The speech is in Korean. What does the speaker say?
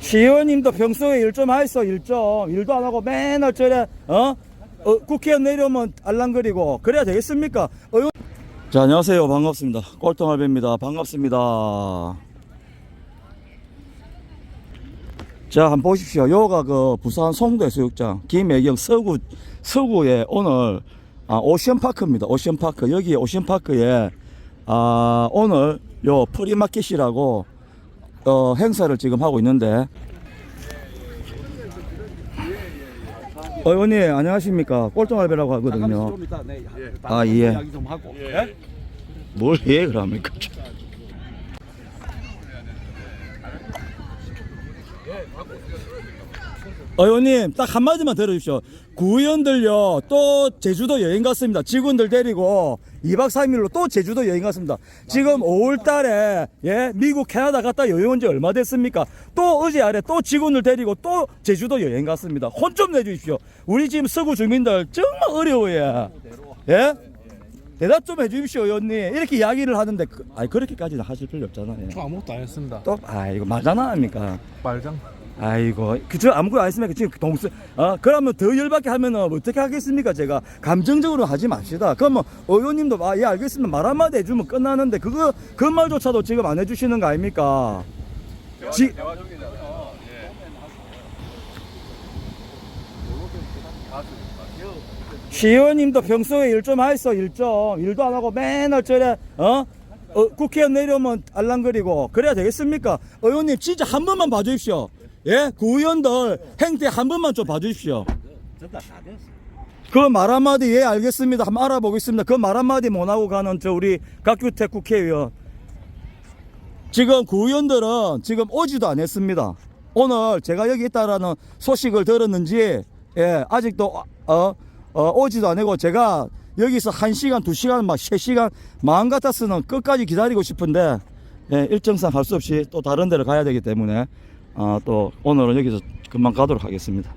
시의원님도 평소에 일 좀 하있어 일 좀. 일도 안 하고 맨날 저래 어? 어 국회의원 내려오면 알랑거리고. 그래야 되겠습니까? 의원... 자 안녕하세요. 반갑습니다. 꼴통할배입니다. 반갑습니다. 자 한번 보십시오. 요가 그 부산 송도 해수욕장 김혜경 서구 서구에 오늘 아, 오션파크입니다. 오션파크. 여기 오션파크에 아 오늘 요 프리마켓이라고 어, 행사를 지금 하고 있는데 어, 의원님 안녕하십니까 꼴통알배라고 하거든요 좀 이따 네, 아, 예. 이야기 좀 하고. 예? 뭘해 그럽니까 어, 의원님 딱 한마디만 들어주십시오 구의원들요 또 제주도 여행 갔습니다 직원들 데리고 2박 3일로 또 제주도 여행 갔습니다 지금 5월달에 예 미국 캐나다 갔다 여행 온 지 얼마 됐습니까 또 어제 아래 또 직원들 데리고 또 제주도 여행 갔습니다 혼 좀 내주십시오 우리 지금 서구 주민들 정말 어려워요 예 대답 좀 해주십시오, 의원님. 이렇게 이야기를 하는데, 그, 아니, 그렇게까지는 하실 필요 없잖아요. 저 아무것도 안 했습니다. 또, 아이고, 말잖아, 합니까? 빨장. 아이고, 그저 아무것도 안 했습니까? 지금 동스, 어, 그러면 더 열받게 하면은 어떻게 하겠습니까? 제가 감정적으로 하지 맙시다. 그러면 의원님도, 아, 예, 알겠습니다. 말 한마디 해주면 끝나는데, 그거, 그 말조차도 지금 안 해주시는 거 아닙니까? 지, 시의원님도 평소에 일 좀 하있어 일좀 일도 안 하고 맨날 저래 어? 어 국회의원 내려오면 알랑거리고 그래야 되겠습니까? 의원님 진짜 한 번만 봐주십시오. 예, 구의원들 행태 한 번만 좀 봐주십시오. 그말 한마디 예 알겠습니다. 한번 알아보겠습니다. 그 말 한마디 못하고 가는 저 우리 각규택 국회의원 지금 구의원들은 지금 오지도 않았습니다. 오늘 제가 여기 있다라는 소식을 들었는지 예 아직도 어, 어 오지도 않고 제가 여기서 한 시간 두 시간 막세 시간 마음 같았으면 끝까지 기다리고 싶은데 예, 일정상 할 수 없이 또 다른 데를 가야 되기 때문에 아, 또 오늘은 여기서 금방 가도록 하겠습니다.